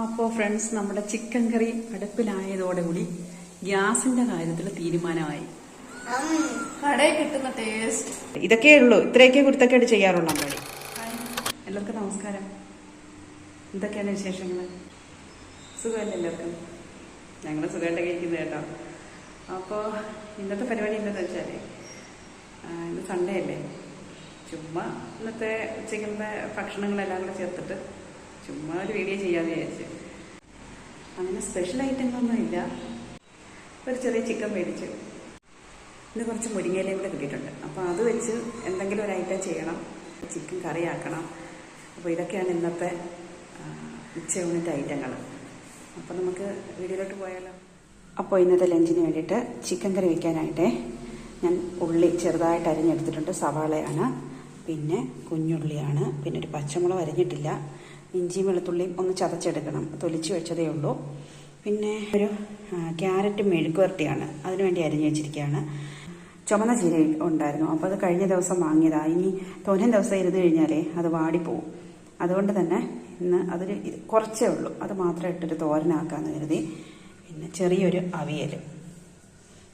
അപ്പോൾ ഫ്രണ്ട്സ് നമ്മുടെ ചിക്കൻ കറി അടുപ്പിലായതോടുകൂടി ഗ്യാസിന്റെ കാര്യത്തിൽ തീരുമാനമായി. കടയിൽ കിട്ടുന്ന ടേസ്റ്റ് ഇതൊക്കെ ഉള്ളൂ ഇത്രയൊക്കെ കുരുത്തക്കേട് ചെയ്യാറുള്ളൂ അമ്പാടി? എല്ലാവർക്കും നമസ്കാരം. എന്തൊക്കെയാണ് വിശേഷങ്ങൾ സുഖമല്ലേ എല്ലാവർക്കും? ഞങ്ങൾ സുഖമായിട്ട് കഴിക്കുന്നത് കേട്ടോ. അപ്പോൾ ഇന്നത്തെ പരിപാടി എന്താണെന്ന് വെച്ചാൽ ഇന്ന് സൺഡേ അല്ലേ? ചുമ്മാ ഇന്നത്തെ ഉച്ചയ്ക്കുന്ന ഭക്ഷണങ്ങളെല്ലാം കൂടെ ചേർത്തിട്ട് ചുമ്മാ ഒരു വീഡിയോ ചെയ്യാമെന്ന് വിചാരിച്ചു. അങ്ങനെ സ്പെഷ്യൽ ഐറ്റങ്ങളൊന്നും ഇല്ല. ഒരു ചെറിയ ചിക്കൻ മേടിച്ചു. ഇന്ന് കുറച്ച് മുരിങ്ങയിലയും കൂടെ കിട്ടിയിട്ടുണ്ട്. അപ്പോൾ അത് വെച്ച് എന്തെങ്കിലും ഒരു ഐറ്റം ചെയ്യണം. ചിക്കൻ കറി ആക്കണം. അപ്പോൾ ഇതൊക്കെയാണ് ഇന്നത്തെ ഉച്ചയൂണിന്റെ ഐറ്റങ്ങൾ അപ്പോൾ നമുക്ക് വീഡിയോയിലോട്ട് പോയാലോ? അപ്പോൾ ഇന്നത്തെ ലഞ്ചിന് വേണ്ടിയിട്ട് ചിക്കൻ കറി വയ്ക്കാനായിട്ട് ഞാൻ ഉള്ളി ചെറുതായിട്ട് അരിഞ്ഞെടുത്തിട്ടുണ്ട്. സവാളയാണ്. പിന്നെ കുഞ്ഞുള്ളിയാണ്. പിന്നെ ഒരു പച്ചമുളക് അരിഞ്ഞിട്ടില്ല. ഇഞ്ചിയും വെളുത്തുള്ളിയും ഒന്ന് ചതച്ചെടുക്കണം. തൊലിച്ച് വെച്ചതേ ഉള്ളൂ. പിന്നെ ഒരു ക്യാരറ്റ് മെഴുക്കുവരട്ടിയാണ് അതിനുവേണ്ടി അരിഞ്ഞു വെച്ചിരിക്കുകയാണ്. ചുമന്ന ചീര ഉണ്ടായിരുന്നു. അപ്പോൾ അത് കഴിഞ്ഞ ദിവസം വാങ്ങിയതാണ് ഇനി തോന്നേ ദിവസം ഇരുന്ന് കഴിഞ്ഞാലേ അത് വാടിപ്പോവും. അതുകൊണ്ട് തന്നെ ഇന്ന് അതൊരു കുറച്ചേ ഉള്ളൂ. അത് മാത്രമേ ഇട്ടൊരു തോരനാക്കാന്ന് കരുതി. പിന്നെ ചെറിയൊരു അവിയൽ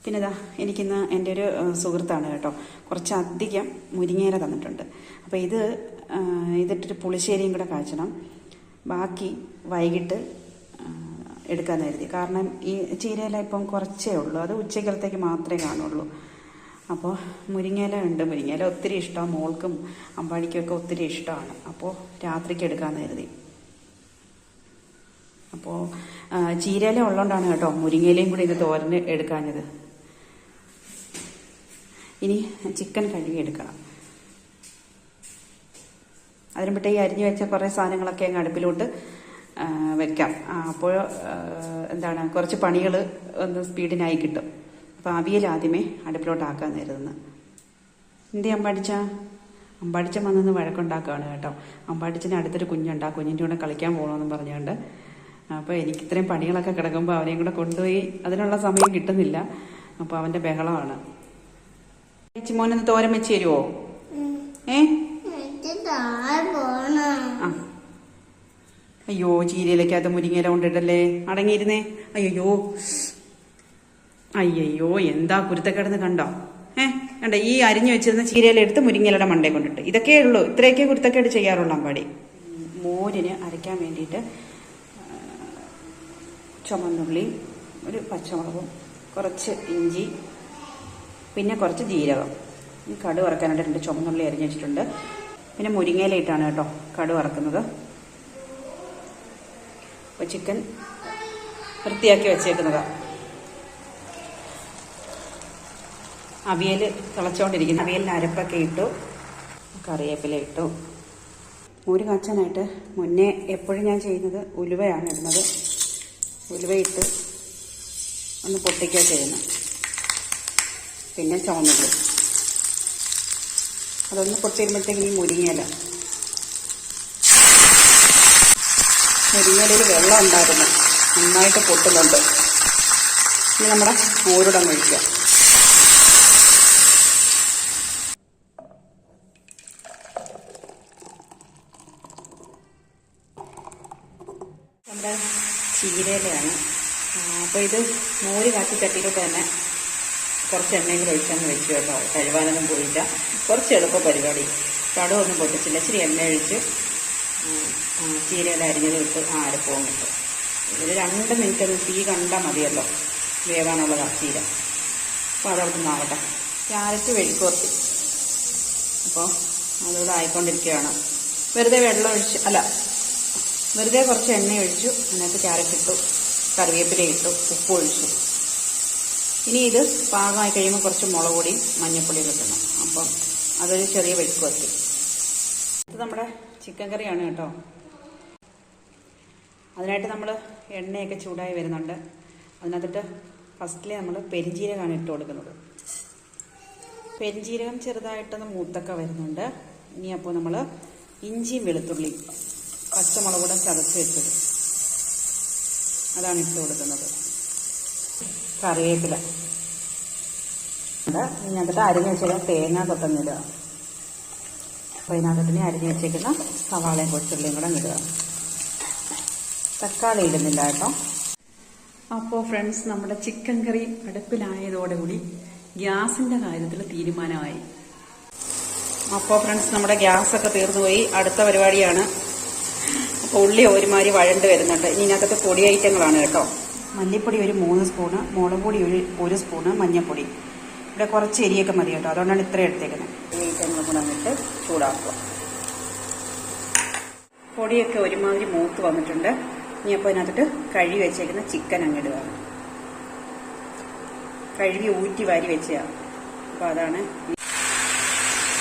പിന്നെ ഇതാ എനിക്കിന്ന് എന്റെ ഒരു സുഹൃത്താണ് കേട്ടോ. കുറച്ചധികം മുരിങ്ങേര തന്നിട്ടുണ്ട്. അപ്പോൾ ഇത് ഇതിട്ടൊരു പുളിശ്ശേരിയും കൂടെ കാച്ചണം. ബാക്കി വൈകിട്ട് എടുക്കാൻ കരുതി. കാരണം ഈ ചീരയില ഇപ്പം കുറച്ചേ ഉള്ളൂ. അത് ഉച്ചക്കലത്തേക്ക് മാത്രമേ കാണുള്ളൂ. അപ്പോൾ മുരിങ്ങയില ഉണ്ട്. മുരിങ്ങയില ഒത്തിരി ഇഷ്ടമാണ്. മോൾക്കും അമ്പാടിക്കൊക്കെ ഒത്തിരി ഇഷ്ടമാണ്. അപ്പോൾ രാത്രിക്ക് എടുക്കാമെന്ന് കരുതി. അപ്പോൾ ചീരയില ഉള്ളതുകൊണ്ടാണ് കേട്ടോ മുരിങ്ങയിലയും കൂടി ഇത് തോരന് എടുക്കാഞ്ഞത്. ഇനി ചിക്കൻ കഴുകി എടുക്കണം. അതിന് വിട്ട് ഈ അരിഞ്ഞു വെച്ച കുറേ സാധനങ്ങളൊക്കെ അങ്ങ് അടുപ്പിലോട്ട് വെക്കാം. അപ്പോൾ എന്താണ് കുറച്ച് പണികൾ ഒന്ന് സ്പീഡിനായി കിട്ടും. അപ്പോൾ അവിയൽ ആദ്യമേ അടുപ്പിലോട്ടാക്കാൻ ആക്കാൻ എന്തേ എന്തി അമ്പാടിച്ച? അമ്പാടിച്ച വന്നെന്ന് വഴക്കുണ്ടാക്കുകയാണ് കേട്ടോ. അമ്പാടിച്ചന് അടുത്തൊരു കുഞ്ഞുണ്ട്. ആ കുഞ്ഞിന്റെ കൂടെ കളിക്കാൻ പോകണമെന്ന് പറഞ്ഞുകൊണ്ട് അപ്പോൾ എനിക്ക് ഇത്രയും പണികളൊക്കെ കിടക്കുമ്പോൾ അവനെയും കൂടെ കൊണ്ടുപോയി അതിനുള്ള സമയം കിട്ടുന്നില്ല. അപ്പോൾ അവന്റെ ബഹളമാണ്. ചേച്ചി മോനൊന്ന് തോരൻ വെച്ച് തരുമോ ഏ? ആ. അയ്യോ ചീരയിലേക്കകത്ത് മുരിങ്ങയില കൊണ്ടിട്ടല്ലേ? അടങ്ങിയിരുന്നേ. അയ്യോ. അയ്യോ എന്താ കുരുത്തക്കിടന്ന് കണ്ടോ? ഏ കണ്ട ഈ അരിഞ്ഞു വെച്ചിരുന്ന ചീരയില എടുത്ത് മുരിങ്ങയിലയുടെ മണ്ടേ കൊണ്ടിട്ട്. ഇതൊക്കെ ഉള്ളൂ. ഇത്രയൊക്കെ കുരുത്തക്കേട് ചെയ്യാറുള്ള അമ്പാടി. മോരിന് അരയ്ക്കാൻ വേണ്ടിയിട്ട് ചുമന്നുള്ളി ഒരു പച്ചമുളകും കുറച്ച് ഇഞ്ചി പിന്നെ കുറച്ച് ജീരകം. ഈ കടു വറക്കാനായിട്ട് രണ്ട് ചുമന്നുള്ളി അരിഞ്ഞു വെച്ചിട്ടുണ്ട്. പിന്നെ മുരിങ്ങയിലിട്ടാണ് കേട്ടോ കടു വറക്കുന്നത്. അപ്പോൾ ചിക്കൻ വൃത്തിയാക്കി വെച്ചേക്കുന്നതാണ് അവിയൽ തിളച്ചുകൊണ്ടിരിക്കുന്നു അവിയലിന് അരപ്പൊക്കെ ഇട്ടു. കറിവേപ്പില ഇട്ടു. മോര് കാച്ചാനായിട്ട് മുന്നേ എപ്പോഴും ഞാൻ ചെയ്യുന്നത് ഉലുവയാണ് ഇടുന്നത്. ഉലുവയിട്ട് ഒന്ന് പൊട്ടിക്കുക ചെയ്യുന്നത്. പിന്നെ ചുവന്നുള്ളി. അതൊന്ന് പൊട്ടിയിരുമ്പോഴത്തേക്കും ഈ മുരിങ്ങയില. മുരിങ്ങയിലൊരു വെള്ളം ഉണ്ടായിരുന്നു. നന്നായിട്ട് പൊട്ടുന്നുണ്ട്. ഇനി നമ്മുടെ മോരുടം ഒഴിക്കുക. നമ്മുടെ ചീരയിലാണ് അപ്പോൾ ഇത് മോര് കാച്ചി ചട്ടിയിലോട്ട് തന്നെ കുറച്ച് എണ്ണയും കൂടെ ഒഴിച്ചങ്ങ് വെച്ചു കേട്ടോ. കഴിവാനൊന്നും പോയില്ല. കുറച്ച് എളുപ്പ പരിപാടി. കടമൊന്നും പൊട്ടിച്ചില്ല. ഇച്ചിരി എണ്ണ ഒഴിച്ച് ചീരയുടെ അരിഞ്ഞത് ഇട്ട് ആ അരപ്പവും കിട്ടും ഒരു രണ്ട് മിനിറ്റ് ഒന്ന് തീ കണ്ടാൽ മതിയല്ലോ. വേവാനുള്ളതാണ് ചീര. അപ്പോൾ അതവിടെ നിന്നാവട്ടെ ക്യാരറ്റ് വെഴുക്കുവർത്തി അപ്പോൾ അതിവിടെ ആയിക്കൊണ്ടിരിക്കുകയാണ്. വെറുതെ വെള്ളം ഒഴിച്ച് അല്ല വെറുതെ കുറച്ച് എണ്ണ ഒഴിച്ചു. അതിനകത്ത് ക്യാരറ്റ് ഇട്ടു. കറിവേപ്പില ഇട്ടു. ഉപ്പ് ഒഴിച്ചു. ഇനി ഇത് പാകമായി കഴിയുമ്പോൾ കുറച്ച് മുളക് പൊടിയും മഞ്ഞൾപ്പൊടിയും കിട്ടണം അപ്പം അതൊരു ചെറിയ വെളുക്ക് വത്തി ഇത് നമ്മുടെ ചിക്കൻ കറിയാണ് കേട്ടോ. അതിനായിട്ട് നമ്മൾ എണ്ണയൊക്കെ ചൂടായി വരുന്നുണ്ട്. അതിനകത്തിട്ട് ഫസ്റ്റിലെ നമ്മൾ പെരിഞ്ജീരകമാണ് ഇട്ട് കൊടുക്കുന്നത്. പെരിഞ്ജീരകം ചെറുതായിട്ടൊന്ന് മൂത്തൊക്കെ വരുന്നുണ്ട്. ഇനി അപ്പോൾ നമ്മൾ ഇഞ്ചിയും വെളുത്തുള്ളി പച്ചമുളക് കൂടെ ചതച്ച് വെച്ചത് അതാണ് ഇട്ട് കൊടുക്കുന്നത്. കറിവേപ്പില. ഇതിനകത്ത് അരിഞ്ഞ് വെച്ചേക്കുന്ന തേങ്ങ കൊത്തന്നിടുക അപ്പോൾ ഇതിനകത്തിന് അരിഞ്ഞ് വെച്ചേക്കുന്ന സവാളയും കൊച്ചുള്ളിയും കൂടെ ഇടുക. തക്കാളി ഇടുന്നില്ല കേട്ടോ. അപ്പോൾ ഫ്രണ്ട്സ് നമ്മുടെ ചിക്കൻ കറി അടുപ്പിലായതോടുകൂടി ഗ്യാസിന്റെ കാര്യത്തിൽ തീരുമാനമായി. അപ്പോൾ ഫ്രണ്ട്സ് നമ്മുടെ ഗ്യാസ് ഒക്കെ തീർന്നു പോയി. അടുത്ത പരിപാടിയാണ്. അപ്പോൾ ഉള്ളി ഒരുമാതിരി വഴണ്ട് വരുന്നുണ്ട്. ഇനി ഇതിനകത്ത് പൊടി ഐറ്റങ്ങളാണ് കേട്ടോ. മല്ലിപ്പൊടി ഒരു മൂന്ന് സ്പൂണ് മുളക് പൊടി ഒരു ഒരു സ്പൂണ് മഞ്ഞൾപ്പൊടി. ഇവിടെ കുറച്ച് എരിയൊക്കെ മതി കേട്ടോ. അതുകൊണ്ടാണ് ഇത്ര എടുത്തേക്കുന്നത്. വന്നിട്ട് ചൂടാക്കുക. പൊടിയൊക്കെ ഒരുമാതിരി മൂത്ത് വന്നിട്ടുണ്ട്. ഇനി അപ്പോൾ അതിനകത്തിട്ട് കഴുകി വെച്ചേക്കുന്ന ചിക്കൻ അങ്ങിടുക കഴുകി ഊറ്റി വാരി വെച്ചതാണ് അപ്പോൾ അതാണ്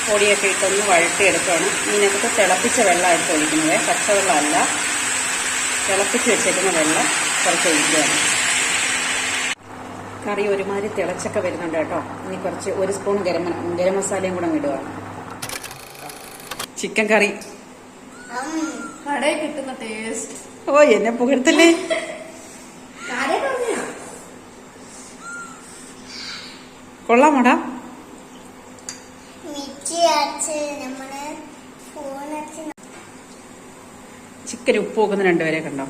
പൊടിയൊക്കെ ഇട്ടൊന്ന് വഴട്ടിയെടുക്കുകയാണ് ഇതിനകത്ത് തിളപ്പിച്ച വെള്ളമായിട്ട് ഒഴിക്കുന്നത്. പച്ചവെള്ളമല്ല. തിളപ്പിച്ച് വെച്ചേക്കുന്ന വെള്ളം. കുറച്ച് ഒഴിക്കുകയാണ് കറി ഒരുമാതിരി തിളച്ചൊക്കെ വരുന്നുണ്ട് കേട്ടോ. ഇനി കുറച്ച് ഒരു സ്പൂൺ ഗരം ഗരം മസാലയും കൂടെ വിടുക ഇടുക. Chicken curry. കടയിൽ കിട്ടുന്ന ടേസ്റ്റ് ഓ എന്നെ പുകഴ്ത്തല്ലേ? കൊള്ളാമോടാ? മിക്സി ചിക്കൻ ഉപ്പ് നോക്കുന്ന രണ്ടുപേരെ കണ്ടോ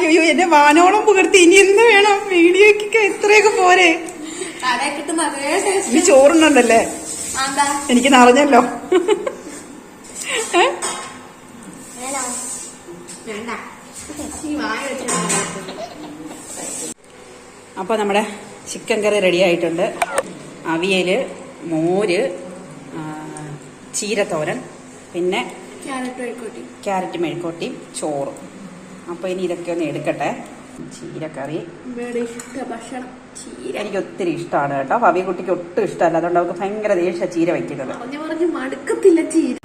അയ്യോ എന്റെ വാനോളം പുകർത്തി ഇനി എന്ത് വേണം? വീഡിയോയ്ക്ക് ഇത്രയൊക്കെ പോരെ. ഇനി ചോറുണ്ടല്ലേ എനിക്ക് നിറഞ്ഞല്ലോ അപ്പൊ നമ്മുടെ ചിക്കൻ കറി റെഡി ആയിട്ടുണ്ട്. അവിയൽ മോര് ചീരത്തോരൻ പിന്നെ ക്യാരറ്റ് മെഴുക്കോട്ടി ചോറും. അപ്പോൾ ഇനി ഇതൊക്കെ ഒന്ന് എടുക്കട്ടെ. ചീരക്കറി. ചീര. എനിക്ക് ഒത്തിരി ഇഷ്ടമാണ് കേട്ടോ. ഭവിക്കുട്ടിക്ക് ഒട്ടും ഇഷ്ടമല്ല. അതുകൊണ്ട് അവൾക്ക് ഭയങ്കര ദേഷ്യ ചീര വയ്ക്കുന്നത്. മടുക്കത്തില്ല ചീര.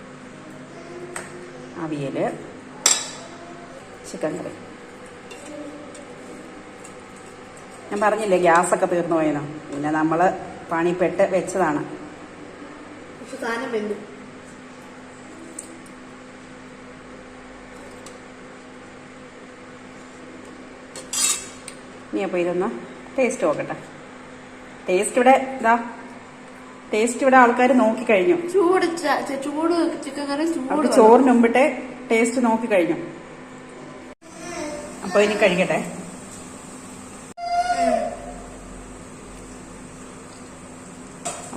അവിയൽ. Chicken curry. ഞാൻ പറഞ്ഞില്ലേ ഗ്യാസൊക്കെ തീർന്നു പോയതാണ് പിന്നെ നമ്മൾ പണിപ്പെട്ട് വെച്ചതാണ്. സാധനം വെന്തു. ഇനി അപ്പോൾ ഇതൊന്ന് ടേസ്റ്റ് നോക്കട്ടെ. ടേസ്റ്റ് ഇവിടെ ഇതാ ടേസ്റ്റ് ഇവിടെ ആൾക്കാർ നോക്കിക്കഴിഞ്ഞു. ചൂട് ചൂട് ചിക്കൻ കറി ചൂട്. ചോറിന് മുമ്പിട്ട് ടേസ്റ്റ് നോക്കിക്കഴിഞ്ഞു. അപ്പോൾ ഇനി കഴിക്കട്ടെ.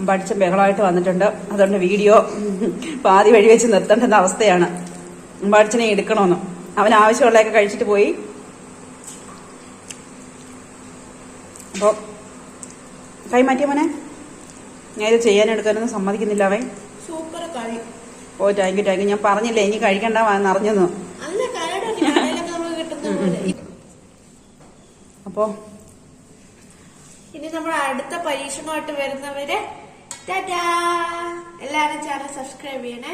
പഠിച്ച ബഹളമായിട്ട് വന്നിട്ടുണ്ട്. അതുകൊണ്ട് വീഡിയോ പാതി വഴി വെച്ച് നിർത്തേണ്ടുന്ന അവസ്ഥയാണ്. പഠിച്ചനെ എടുക്കണമെന്ന് അവൻ ആവശ്യമുള്ളതൊക്കെ കഴിച്ചിട്ട് പോയി. അപ്പോൾ കൈ മാറ്റിയ മോനെ? ഞാൻ ഇത് ചെയ്യാനെടുക്കാനൊന്നും സമ്മതിക്കുന്നില്ല അവൻ. Super curry oh thank you thank you ഞാൻ പറഞ്ഞില്ലേ ഇനി കഴിക്കണ്ട നിറഞ്ഞെന്ന് അപ്പോ? ഇനി നമ്മൾ അടുത്ത പരീക്ഷണമായിട്ട് വരുന്നവരെ എല്ലാവരും ചാനൽ സബ്സ്ക്രൈബ് ചെയ്യണേ.